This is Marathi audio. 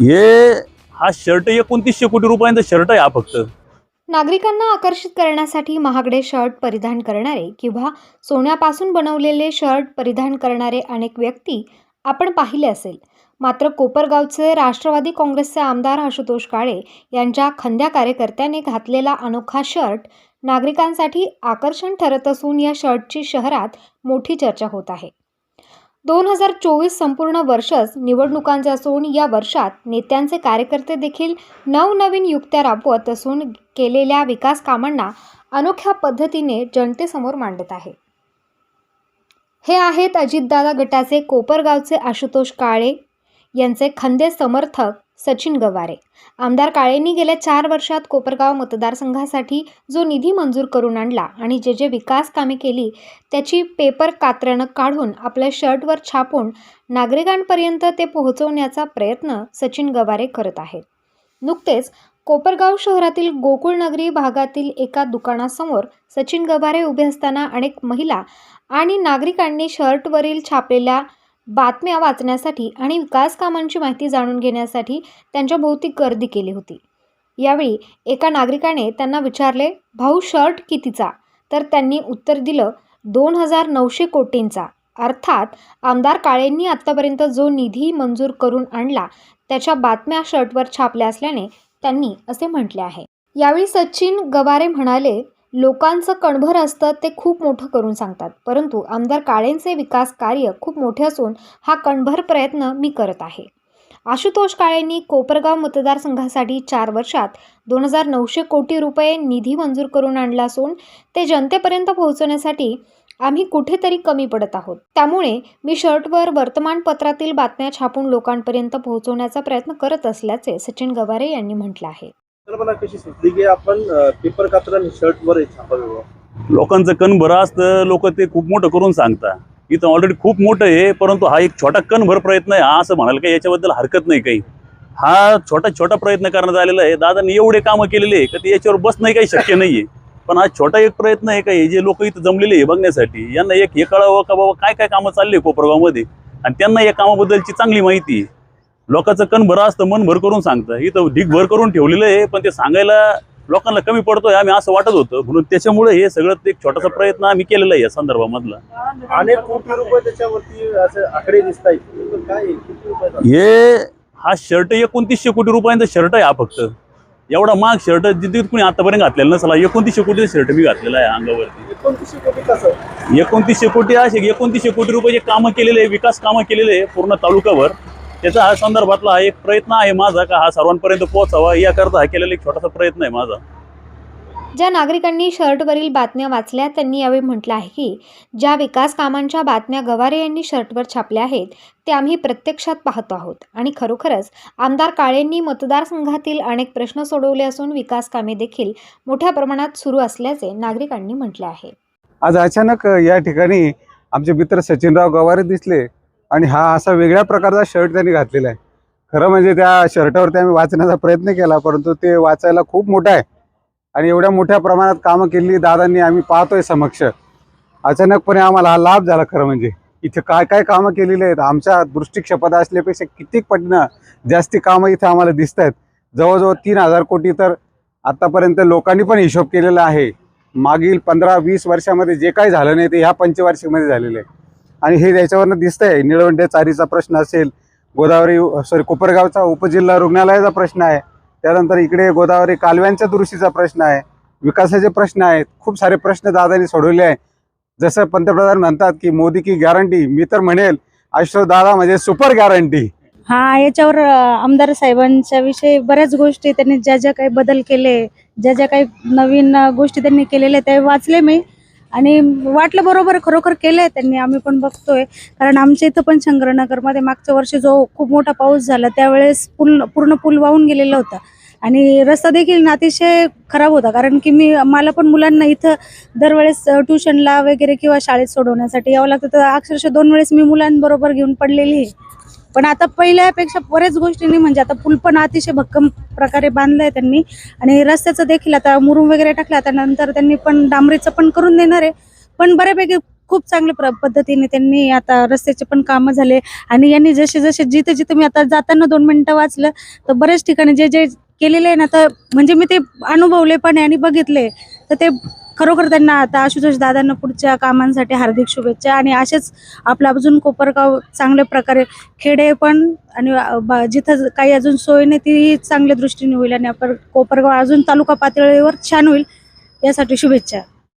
हे हा शर्ट एकोणतीसशे कोटी रुपयांचा शर्ट आहे हा फक्त. नागरिकांना आकर्षित करण्यासाठी महागडे शर्ट परिधान करणारे किंवा सोन्यापासून बनवलेले शर्ट परिधान करणारे अनेक व्यक्ती आपण पाहिले असेल. मात्र कोपरगावचे राष्ट्रवादी काँग्रेसचे आमदार आशुतोष काळे यांच्या खंद्या कार्यकर्त्याने घातलेला अनोखा शर्ट नागरिकांसाठी आकर्षण ठरत असून या शर्टची शहरात मोठी चर्चा होत आहे. दोन हजार चोवीस संपूर्ण वर्षच निवडणुकांचे असून या वर्षात नेत्यांचे कार्यकर्ते देखील नवनवीन युक्त्या राबवत असून केलेल्या विकास कामांना अनोख्या पद्धतीने जनतेसमोर मांडत आहे. हे आहेत अजितदादा गटाचे कोपरगावचे आशुतोष काळे यांचे खंदे समर्थक सचिन गवारे. आमदार काळेंनी गेल्या चार वर्षात कोपरगाव मतदारसंघासाठी जो निधी मंजूर करून आणला आणि जे जे विकास कामे केली त्याची पेपर कात्र्यानं काढून आपल्या शर्टवर छापून नागरिकांपर्यंत ते पोहोचवण्याचा प्रयत्न सचिन गवारे करत आहेत. नुकतेच कोपरगाव शहरातील गोकुळनगरी भागातील एका दुकानासमोर सचिन गवारे उभे असताना अनेक महिला आणि नागरिकांनी शर्टवरील छापलेल्या बातम्या वाचण्यासाठी आणि विकास कामांची माहिती जाणून घेण्यासाठी त्यांच्या भोवती गर्दी केली होती. यावेळी एका नागरिकाने त्यांना विचारले भाऊ शर्ट कितीचा? तर त्यांनी उत्तर दिलं दोन हजार नऊशे कोटींचा. अर्थात आमदार काळेंनी आत्तापर्यंत जो निधी मंजूर करून आणला त्याच्या बातम्या शर्टवर छापल्या असल्याने त्यांनी असे म्हटले आहे. यावेळी सचिन गवारे म्हणाले लोकांचं कणभर असतं ते खूप मोठं करून सांगतात. परंतु आमदार काळेंचे विकास कार्य खूप मोठे असून हा कणभर प्रयत्न मी करत आहे. आशुतोष काळेंनी कोपरगाव मतदारसंघासाठी चार वर्षात दोन हजार नऊशे कोटी रुपये निधी मंजूर करून आणला असून ते जनतेपर्यंत पोहोचवण्यासाठी आम्ही कुठेतरी कमी पडत आहोत. त्यामुळे मी शर्टवर वर्तमानपत्रातील बातम्या छापून लोकांपर्यंत पोहोचवण्याचा प्रयत्न करत असल्याचे सचिन गवारे यांनी म्हटलं आहे. मला कशी सुचली की आपण पेपर कात्रण शर्टवर छापावे लोकांचं कण भरं असतं लोक ते खूप मोठं करून सांगता. इथं ऑलरेडी खूप मोठं आहे परंतु हा एक छोटा कणभर प्रयत्न आहे. हा असं म्हणाल का याच्याबद्दल हरकत नाही काही. हा छोटा छोटा प्रयत्न करण्यात आलेला आहे. दादांनी एवढे कामं केलेले आहे का ते याच्यावर बसणं काही शक्य नाहीये. पण हा छोटा एक प्रयत्न आहे काही जे लोक इथं जमलेले आहे बघण्यासाठी यांना एक हे कळावं का बाबा काय काय कामं चालली आहे कोपरगावमध्ये? आणि त्यांना या कामाबद्दलची चांगली माहिती आहे. लोकांचं कण भर असतं मन भर करून सांगतं. इथं ढीक भर करून ठेवलेलं आहे पण ते सांगायला लोकांना कमी पडतोय आम्ही असं वाटत होतं. म्हणून त्याच्यामुळे हे सगळं एक छोटासा प्रयत्न आम्ही केलेला आहे या संदर्भामधला. अनेक कोटी रुपये त्याच्यावरती असे आकडे दिसत आहेत रुपये हे हा शर्ट एकोणतीसशे कोटी रुपयांचा शर्ट आहे हा फक्त. एवढा महाग शर्ट जिथे कुणी आतापर्यंत घातलेला नसला एकोणतीसशे कोटीचा शर्ट मी घातलेला आहे अंगावरती. एकोणतीसशे कोटी कसं? एकोणतीसशे कोटी असे एकोणतीसशे कोटी रुपयाचे कामं केलेले आहे विकास कामं केलेले आहे पूर्ण तालुक्यावर त्याचा हा संदर्भातला हा एक प्रयत्न आहे माझा का हा सर्वांपर्यंत पोहोचावा याकरता हा केलेला एक छोटासा प्रयत्न आहे माझा. ज्या नागरिकांनी शर्टवरील बातम्या वाचल्या त्यांनी यावेळी म्हटलं आहे की ज्या विकास कामांच्या बातम्या गवारे यांनी शर्टवर छापल्या आहेत ते आम्ही प्रत्यक्षात पाहतो आहोत. आणि खरोखरच आमदार काळेंनी मतदारसंघातील अनेक प्रश्न सोडवले असून विकास कामे देखील मोठ्या प्रमाणात सुरू असल्याचे नागरिकांनी म्हटले आहे. आज अचानक या ठिकाणी आमचे मित्र सचिनराव गवारे दिसले. आणि हा असा वेगळ्या प्रकारचा शर्ट त्यांनी घातलेला आहे. खरं म्हणजे त्या शर्टावरती आम्ही वाचण्याचा प्रयत्न केला परंतु ते वाचायला खूप मोठं आहे. आणि एवढ्या मोठ्या प्रमाणात कामं केली दादांनी आम्ही पाहतोय समक्ष. अचानकपणे आम्हाला हा लाभ झाला खरं म्हणजे. इथे काय काय कामं केलेली आहेत? आमच्या दृष्टिक्षेपात असल्यापेक्षा कित्येक पटीनं जास्ती कामं इथे आम्हाला दिसत आहेत जवळजवळ तीन हजार कोटी तर आत्तापर्यंत लोकांनी पण हिशोब केलेला आहे. मागील पंधरा वीस वर्षामध्ये जे काही झालं नाही ते ह्या पंचवार्षिकमध्ये झालेलं आहे. आणि हे याच्यावरनं दिसतंय. निळवंडे चारीचा प्रश्न असेल गोदावरी सॉरी कोपरगावचा उपजिल्हा रुग्णालयाचा प्रश्न आहे. त्यानंतर इकडे गोदावरी कालव्यांच्या दुरुस्तीचा प्रश्न आहे. विकासाचे प्रश्न आहेत. खूप सारे प्रश्न दादांनी सोडवले आहे जसं पंतप्रधान म्हणतात की मोदी की गॅरंटी मी तर म्हणेल अशोक दादा म्हणजे सुपर गॅरंटी हा याच्यावर आमदार साहेबांच्या विषयी बऱ्याच गोष्टी त्यांनी ज्या ज्या काही बदल केले ज्या ज्या काही नवीन गोष्टी त्यांनी केलेल्या त्या वाचले मी. आणि वाटलं बरोबर खरोखर केलंय त्यांनी आम्ही पण बघतोय. कारण आमच्या इथं पण शंकरनगरमध्ये मागच्या वर्षी जो खूप मोठा पाऊस झाला त्यावेळेस पूल पूर्ण पूल वाहून गेलेला होता. आणि रस्ता देखील अतिशय खराब होता कारण की मी मला पण मुलांना इथं दरवेळेस ट्युशनला वगैरे किंवा शाळेत सोडवण्यासाठी यावं लागतं. तर अक्षरशः दोन वेळेस मी मुलांबरोबर घेऊन पडलेली आहे. पण आता पहिल्यापेक्षा बऱ्याच गोष्टींनी म्हणजे आता पूल पण अतिशय भक्कम प्रकारे बांधलाय त्यांनी. आणि रस्त्याचं देखील आता मुरुम वगैरे टाकलं आता नंतर त्यांनी पण डांबरीचं पण करून देणार आहे. पण बऱ्यापैकी खूप चांगल्या पद्धतीने त्यांनी आता रस्त्याचे पण कामं झाले. आणि यांनी जसे जसे जिथे जिथे मी आता जाताना दोन मिनिटं वाचलं तर बऱ्याच ठिकाणी जे जे केलेले आहे ना तर म्हणजे मी ते अनुभवले पण आहे आणि बघितले तर ते खरोखर त्यांना आता आशुतोष दादांना पुढच्या कामांसाठी हार्दिक शुभेच्छा आणि असेच आपलं अजून कोपरगाव चांगल्या प्रकारे खेडे पण आणि जिथं काही अजून सोय नाही ती चांगल्या दृष्टीने होईल आणि आपण कोपरगाव अजून तालुका पातळीवर छान होईल यासाठी शुभेच्छा.